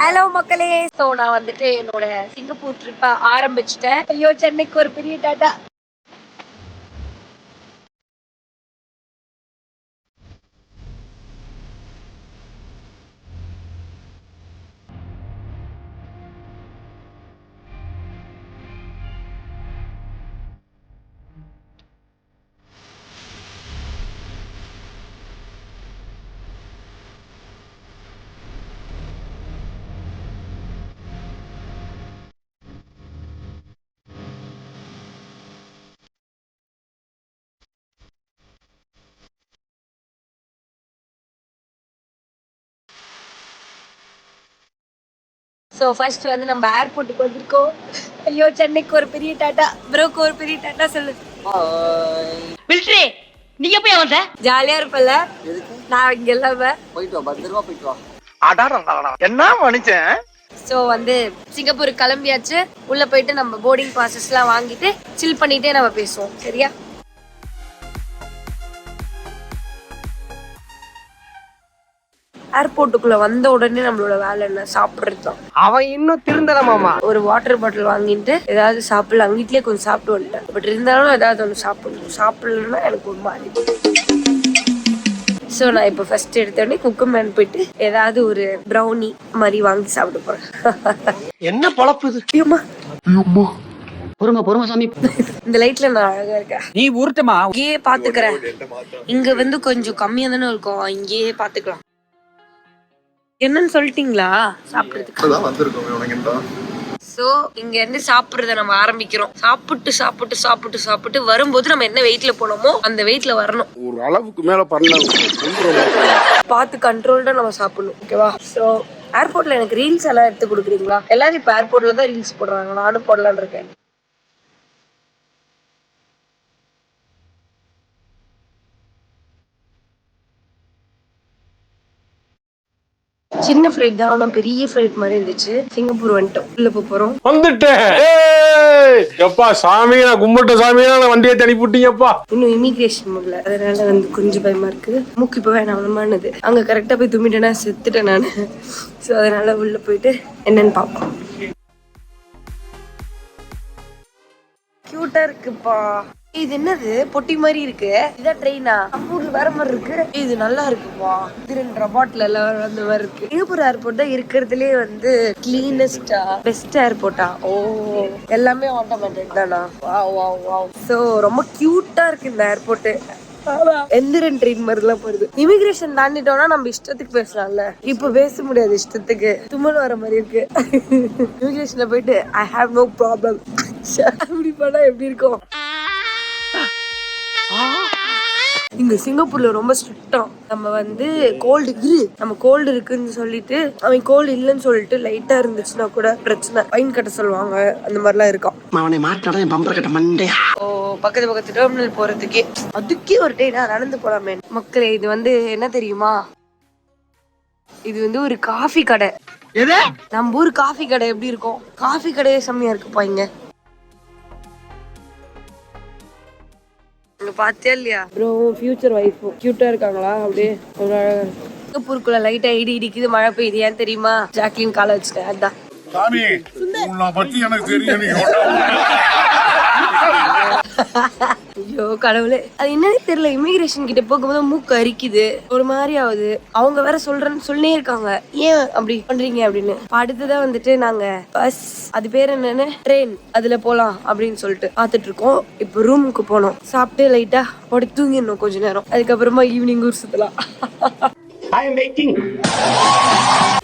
Hello மக்களே. So நான் வந்துட்டு என்னோட சிங்கப்பூர் ட்ரிப்பை ஆரம்பிச்சிட்டேன். ஐயோ சென்னைக்கு ஒரு பெரிய டாட்டா ஸோ ஃபர்ஸ்ட் வந்து நம்ம ஏர்போர்ட்டுக்கு வந்திருக்கோம். ஐயோ சென்னைக்கு ஒரு பெரிய டாட்டா. ப்ரோக்கு ஒரு பெரிய டாட்டா சொல்லு. மிலிட்ரி நீ எப்ப வந்த? ஜாலியா இருப்பல எதுக்கு? நான் இங்க இல்லாம போயிட்டு வா பத்திரமா போயிட்டு வா. அடாடா என்ன மனுஷன்? ஸோ வந்து சிங்கப்பூர் கிளம்பியாச்சு. உள்ள போயிட்டு நம்ம போர்டிங் பாசஸ்லாம் வாங்கிட்டு சில் பண்ணிட்டே நம்ம பேசுவோம் சரியா? ஏர்போர்ட்டுக்குள்ள வந்த உடனே நம்மளோட வேலை என்ன? சாப்பிடுறது தான். அவன் இன்னும் திருந்தல மாமா. ஒரு வாட்டர் பாட்டில் வாங்கிட்டு ஏதாவது சாப்பிடலாம். வீட்லயே கொஞ்சம் சாப்பிட்டு வந்துட்டேன். பட் இருந்தாலும் ஏதாவது ஒன்று சாப்பிடணும். சாப்பிடலன்னா எனக்கு ஒரு மாதிரி. ஸோ நான் இப்போ ஃபர்ஸ்ட் எடுத்த உடனே குக்கமேன் போயிட்டு ஏதாவது ஒரு ப்ரௌனி மாதிரி வாங்கி சாப்பிட போறேன். என்ன பொழப்பு இது? ஐயோம்மா, பொறுமை பொறுமை சாமி. இந்த லைட்ல நான் அழகா இருக்கேன். நீ உருட்டுமா இங்கேயே பாத்துக்கிறேன். இங்க வந்து கொஞ்சம் கம்மியா தானே இருக்கும். இங்கேயே பாத்துக்கலாம். என்னன்னு சொல்லிட்டீங்களா? சாப்பிடுறதுக்கு. இப்பதான் வந்திருக்கோம் உனக்கு சோ இங்க இருந்து சாப்பிடுறத நம்ம ஆரம்பிக்கிறோம். சாப்பிட்டு சாப்பிட்டு சாப்பிட்டு சாப்பிட்டு வரும்போது நம்ம என்ன வெயிட்ல போனோமோ அந்த வெயிட்ல வரணும். ஒரு அளவுக்கு மேல பண்ண பார்த்து கண்ட்ரோல்டா நம்ம சாப்பிடணும் ஓகேவா சோ ஏர்போர்ட்ல எனக்கு ரீல்ஸ் எல்லாம் எடுத்து கொடுக்குறீங்களா? எல்லாரும் இப்ப ஏர்போர்ட்ல தான் ரீல்ஸ் போடுறாங்க நானும் போடலான்னு இருக்கேன். சின்ன ஃபிளைட் தான். ஆனா பெரிய ஃபிளைட் மாதிரி இருந்துச்சு. சிங்கப்பூர் வந்துட்டோம். உள்ள போக போறோம். வந்துட்டேன். எப்பா சாமி நான் கும்பிட்ட சாமி நான் வண்டியை தனிப்பு விட்டீங்கப்பா இன்னும் இமிகிரேஷன் முடியல. அதனால வந்து கொஞ்சம் பயமா இருக்கு. மூக்கு இப்போ வேணாமானது அங்க கரெக்டா போய் தும்பிட்டேன்னா செத்துட்டேன் நான். ஸோ அதனால உள்ள போயிட்டு என்னன்னு பார்ப்போம் கியூட்டா இருக்குப்பா. இது என்னது? பொட்டி மாதிரி இருக்கு. இதான் ட்ரெயினா ஊர்ல வேற மாதிரி இருக்கு. இது நல்லா இருக்குப்பா. இது ரெண்டு ரபாட்ல எல்லாம் அந்த மாதிரி இருக்கு. சிங்கப்பூர் ஏர்போர்ட் தான் இருக்கிறதுலே வந்து கிளீனஸ்டா பெஸ்ட் ஏர்போர்ட்டா ஓ எல்லாமே ஆட்டோமேட்டிக் தானா? வாவ் வாவ் வாவ் ஸோ ரொம்ப கியூட்டா இருக்கு இந்த ஏர்போர்ட் எந்திரன் ட்ரெயின் மாதிரிலாம் போறது. இமிகிரேஷன் தாண்டிட்டோம்னா நம்ம இஷ்டத்துக்கு பேசலாம்ல. இப்ப பேச முடியாது இஷ்டத்துக்கு. தும்மல் வர மாதிரி இருக்கு. இமிகிரேஷன்ல போயிட்டு ஐ ஹாவ் நோ ப்ராப்ளம் அப்படி பண்ணா எப்படி இருக்கும்? இங்க சிங்கப்பூர்ல ரொம்ப ஸ்ட்ரிக்டா நம்ம வந்து கோல்டு இரு நம்ம கோல்டு இருக்குன்னு சொல்லிட்டு அவன் கோல்டு இல்லைன்னு சொல்லிட்டு லைட்டா இருந்துச்சுன்னா கூட பிரச்சனை. ஃபைன் கட்ட சொல்லுவாங்க. அந்த மாதிரிலாம் இருக்கும் அவனை மாட்டாடா என் பம்பர கட்ட மண்டையா? ஓ பக்கத்து பக்கத்து டெர்மினல் போறதுக்கே. அதுக்கே ஒரு டே நான் நடந்து போலாமே. மக்களே இது வந்து என்ன தெரியுமா? இது வந்து ஒரு காஃபி கடை. நம்ம ஊர் காஃபி கடை எப்படி இருக்கும்? காஃபி கடையே செம்மையா இருக்குப்பா இங்க. இங்க பாத்தியா இல்லையா? ப்ரோ ஃபியூச்சர் ஒய்ஃப் கியூட்டா இருக்காங்களா? அப்படியே ஒரு அழகா இருக்கு. சிங்கப்பூருக்குள்ள லைட்டா இடி இடிக்குது மழை பெய்யுது. ஏன் தெரியுமா? ஜாக்லின் காலை வச்சுட்டேன். அதான். சாமி உன்னை பத்தி எனக்கு தெரியும் கடவுளே. அது என்னன்னே தெரியல இமிகிரேஷன் கிட்ட போகும்போது மூக்கு அரிக்குது. ஒரு மாதிரி ஆகுது அவங்க வேற சொல்றேன்னு சொல்லினே இருக்காங்க. ஏன் அப்படி பண்றீங்க அப்படின்னு. அடுத்ததான் வந்துட்டு நாங்க பஸ் அது பேர் என்னன்னு? ட்ரெயின் அதுல போலாம் அப்படின்னு சொல்லிட்டு பாத்துட்டு இருக்கோம் இப்போ ரூமுக்கு போனோம். சாப்பிட்டு லைட்டா போட்டு தூங்கிடணும் கொஞ்ச நேரம். அதுக்கப்புறமா ஈவினிங் ஊர் சுத்தலாம்.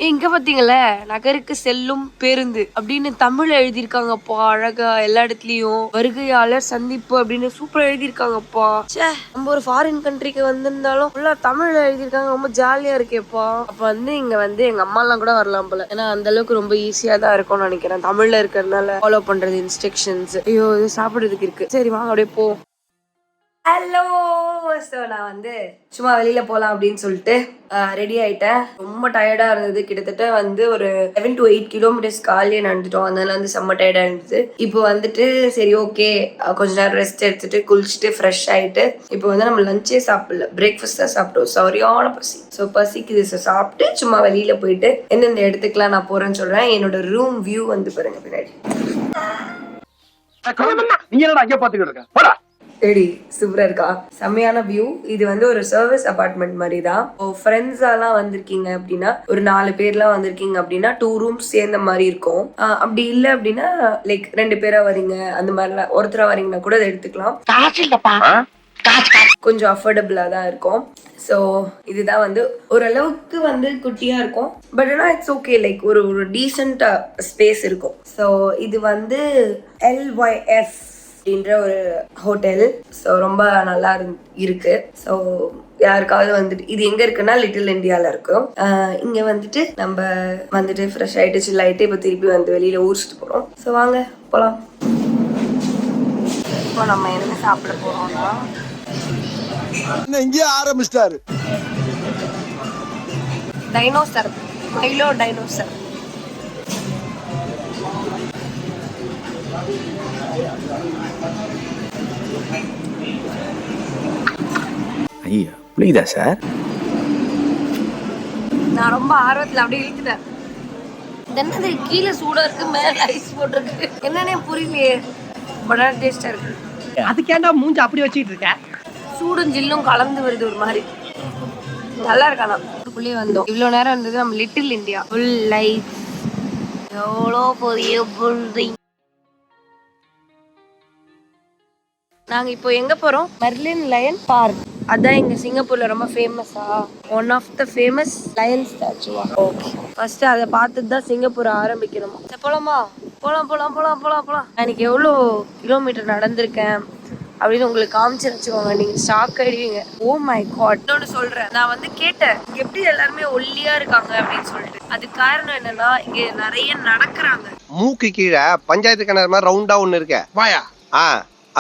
இங்க பாத்தீங்களா நகருக்கு செல்லும் பேருந்து அப்படின்னு தமிழ்ல எழுதியிருக்காங்கப்பா அழகா எல்லா இடத்துலயும். வருகையாளர் சந்திப்பு அப்படின்னு சூப்பரா எழுதியிருக்காங்கப்பா. ச்சே நம்ம ஒரு ஃபாரின் கண்ட்ரிக்கு வந்திருந்தாலும் ஃபுல்லா தமிழ்ல எழுதியிருக்காங்க ரொம்ப ஜாலியா இருக்கேப்பா. அப்ப வந்து இங்க வந்து எங்க அம்மா எல்லாம் கூட வரலாம் போல. ஏன்னா அந்த அளவுக்கு ரொம்ப ஈஸியா தான் இருக்கும்னு நினைக்கிறேன். தமிழ்ல இருக்கிறதுனால ஃபாலோ பண்றது இன்ஸ்ட்ரக்ஷன்ஸ் ஐயோ இது சாப்பிடுறதுக்கு இருக்கு. சரி வாங்க அப்படியே போ. ஹலோ ஸோ நான் வந்து சும்மா வெளியில் போகலாம் அப்படின்னு சொல்லிட்டு ரெடி ஆயிட்டேன். ரொம்ப டயர்டாக இருந்தது. கிட்டத்தட்ட வந்து ஒரு செவன் டு எயிட் கிலோமீட்டர்ஸ் காலையே நடந்துட்டோம். அதனால வந்து செம்ம டயர்டாக இருந்தது. இப்போ வந்துட்டு சரி ஓகே கொஞ்ச நேரம் ரெஸ்ட் எடுத்துட்டு குளிச்சுட்டு ஃப்ரெஷ் ஆகிட்டு இப்போ வந்து நம்ம லஞ்சே சாப்பிடல. பிரேக்ஃபாஸ்ட் தான் சாப்பிட்டோம். சரியான பசி. ஸோ பசிக்கு இது சாப்பிட்டு சும்மா வெளியில் போயிட்டு எந்தெந்த இடத்துக்குலாம் நான் போகிறேன்னு சொல்கிறேன் என்னோட ரூம் வியூ வந்து பாருங்க பின்னாடி. நீ என்னடா அங்கே பார்த்துக்கிட்டு இருக்க? போடா சரி சூப்பரா இருக்கா? செம்மையான வியூ இது வந்து ஒரு சர்வீஸ் அபார்ட்மெண்ட் மாதிரி தான் ஃப்ரெண்ட்ஸ் எல்லாம் வந்திருக்கீங்க அப்படின்னா ஒரு நாலு பேர்லாம் வந்திருக்கீங்க அப்படின்னா டூ ரூம்ஸ் சேர்ந்த மாதிரி இருக்கும். அப்படி இல்லை அப்படின்னா லைக் ரெண்டு பேரா வரீங்க அந்த மாதிரிலாம் ஒருத்தரா வரீங்கன்னா கூட அதை எடுத்துக்கலாம். கொஞ்சம் அஃபோர்டபுளாக தான் இருக்கும். ஸோ இதுதான் வந்து ஓரளவுக்கு வந்து குட்டியாக இருக்கும். பட் ஆனால் இட்ஸ் ஓகே லைக் ஒரு ஒரு டீசெண்டாக ஸ்பேஸ் இருக்கும். ஸோ இது வந்து எல்ஒய்எஃப் அப்படின்ற ஒரு ஹோட்டல் ஸோ ரொம்ப நல்லா இருக்கு. ஸோ யாருக்காவது வந்துட்டு இது எங்க இருக்குன்னா லிட்டில் இந்தியால இருக்கும் இங்க வந்துட்டு நம்ம வந்துட்டு ஃப்ரெஷ் ஆயிட்டு சில் ஆயிட்டு இப்போ திருப்பி வந்து வெளியில ஊர் சுத்த போறோம். ஸோ வாங்க போலாம். இப்போ நம்ம என்ன சாப்பிட போறோம்னா இங்கேயே ஆரம்பிச்சிட்டாரு. டைனோசர் மைலோ டைனோசர் ஐயா புரியுதா சார் நான் ரொம்ப ஆர்வத்துல அப்படியே இழுத்துட்டேன். என்னது கீழே சூடா இருக்கு மேல ஐஸ் போட்டிருக்கு. என்னன்னே புரியலையே. பனானா டேஸ்டா இருக்கு. அதுக்கேண்டா மூஞ்சி அப்படி வச்சிட்டு இருக்க? சூடும் ஜில்லும் கலந்து வருது ஒரு மாதிரி. நல்லா இருக்கானா இதுக்குள்ளேயே வந்தோம். இவ்வளோ நேரம் இருந்தது நம்ம லிட்டில் இந்தியா ஃபுல் லைஃப் எவ்வளோ பெரிய பில்டிங் நாங்க இப்போ எங்க போறோம்? மெர்லின் லயன் பார்க் அதான் இங்க சிங்கப்பூர்ல ரொம்ப ஃபேமஸா one of the famous lion ஸ்டாச்சுவா okay first அதை பார்த்துட்டு தான் சிங்கப்பூர் ஆரம்பிக்கணுமா. போலாமா? போலாம் போலாம் போலாம் போலாம் போலாம். நான் இன்னைக்கு எவ்வளோ கிலோமீட்டர் நடந்திருக்கேன் அப்படின்னு உங்களுக்கு காமிச்சு வச்சுக்கோங்க நீங்க ஷாக் ஆயிடுவீங்க. ஓ மை காட் இன்னொன்னு சொல்றேன். நான் வந்து கேட்டேன். எப்படி எல்லாருமே ஒல்லியா இருக்காங்க அப்படின்னு சொல்லிட்டு. அது காரணம் என்னன்னா இங்க நிறைய நடக்கிறாங்க. மூக்கு கீழே பஞ்சாயத்து கிணறு மாதிரி ரவுண்டா ஒண்ணு இருக்க. வாயா? ஆ.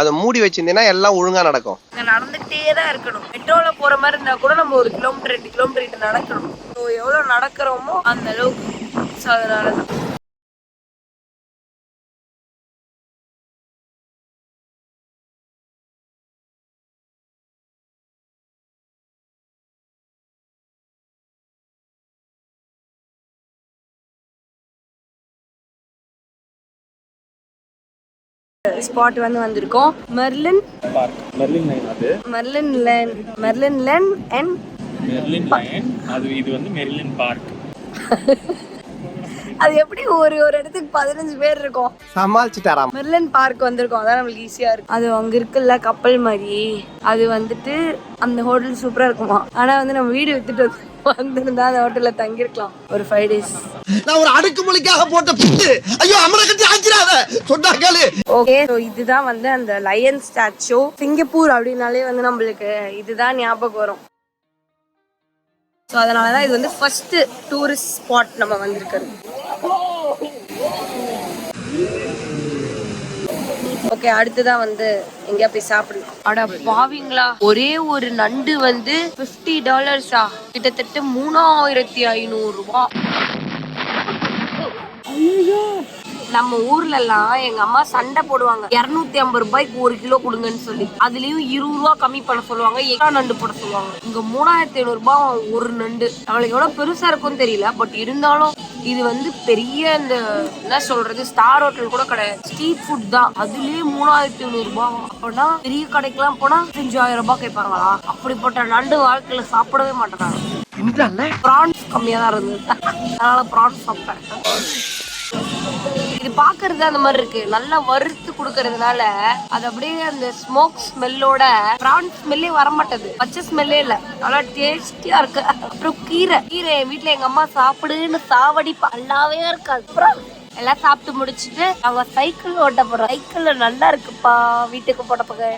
அதை மூடி வச்சிருந்தீங்கன்னா எல்லாம் ஒழுங்கா நடக்கும். நடந்துகிட்டே தான் இருக்கணும். மெட்ரோல போற மாதிரி இருந்தா கூட நம்ம ஒரு கிலோமீட்டர் ரெண்டு கிலோமீட்டர் நடக்கணும். ஸோ எவ்வளவு நடக்கிறோமோ அந்த அளவுக்கு. ஸோ அதனாலதான். ஸ்பாட் வந்து வந்திருக்கோம். மெர்லின் மெர்லின் லைன் அது. Merlion lane Merlion lane and Merlion line அது இது வந்து மெர்லின் பார்க் அது எப்படி ஒரு ஒரு இடத்துக்கு பதினஞ்சு பேர் இருக்கும். சமாளிச்சுட்டாராம் மெர்லின் பார்க் வந்திருக்கோம். அதான் நம்மளுக்கு ஈஸியா இருக்கும். அது அங்க இருக்குல்ல கப்பல் மாதிரி. அது வந்துட்டு அந்த ஹோட்டல் சூப்பரா இருக்குமா? ஆனா வந்து நம்ம வீடு வித்துட்டு வந்து- வந்திருந்தா அந்த ஹோட்டல்ல தங்கியிருக்கலாம். ஒரு ஃபைவ் டேஸ் நான் ஒரு அடுக்குமொழிக்காக போட்ட பிட்டு. ஐயோ அமர கட்டி ஆச்சிடாத சொன்னா கேளு. ஓகே ஸோ இதுதான் வந்து அந்த லயன் ஸ்டாச்சு சிங்கப்பூர் அப்படின்னாலே வந்து நம்மளுக்கு இதுதான் ஞாபகம் வரும். ஸோ அதனால தான் இது வந்து ஃபர்ஸ்ட் டூரிஸ்ட் ஸ்பாட் நம்ம வந்திருக்கிறது. ஓகே அடுத்ததான் வந்து எங்கேயா போய் சாப்பிடலாம். அட பாவிங்களா? ஒரே ஒரு நண்டு வந்து 50 டாலர்ஸா கிட்டத்தட்ட மூணாயிரத்தி ஐநூறு ரூபாய் நம்ம ஊர்ல எல்லாம் எங்க அம்மா சண்டை போடுவாங்க. இருநூத்தி ஐம்பது ரூபாய்க்கு ஒரு கிலோ கொடுங்கன்னு சொல்லி. அதுலயும் இருபது ரூபா கம்மி பண்ண சொல்லுவாங்க. எக்ஸ்ட்ரா நண்டு போட சொல்லுவாங்க. இங்க மூணாயிரத்தி ஐநூறு ரூபாய் ஒரு நண்டு. நம்மளுக்கு எவ்வளவு பெருசா இருக்கும்னு தெரியல. பட் இருந்தாலும் இது வந்து பெரிய இந்த என்ன சொல்றது ஸ்டார் ஹோட்டல் கூட கிடையாது. ஸ்ட்ரீட் ஃபுட் தான். அதுலயே மூணாயிரத்தி ஐநூறு ரூபாய் அப்படின்னா பெரிய கடைக்கெல்லாம் போனா அஞ்சாயிரம் ரூபாய் கேட்பாங்களா அப்படிப்பட்ட நண்டு வாழ்க்கையில சாப்பிடவே மாட்டேறாங்க ப்ரான்ஸ் கம்மியா தான் இருந்தது. அதனால ப்ரான்ஸ் சாப்பிட்டேன். இது பாக்குறது அந்த மாதிரி இருக்கு. நல்லா வறுத்து குடுக்கறதுனால அது அப்படியே அந்த ஸ்மோக் ஸ்மெல்லோட பிரான் ஸ்மெல்லே வர மாட்டேது பச்சை ஸ்மெல்லே இல்ல. நல்லா டேஸ்டியா இருக்கு. அப்புறம் கீரை. கீரை என் வீட்டுல எங்க அம்மா சாப்பிடுன்னு சாவடிப்பா. நல்லாவே இருக்காது. அப்புறம் எல்லாம் சாப்பிட்டு முடிச்சுட்டு அவங்க சைக்கிள் ஓட்ட போறோம். சைக்கிள் நல்லா இருக்குப்பா வீட்டுக்கு போட போக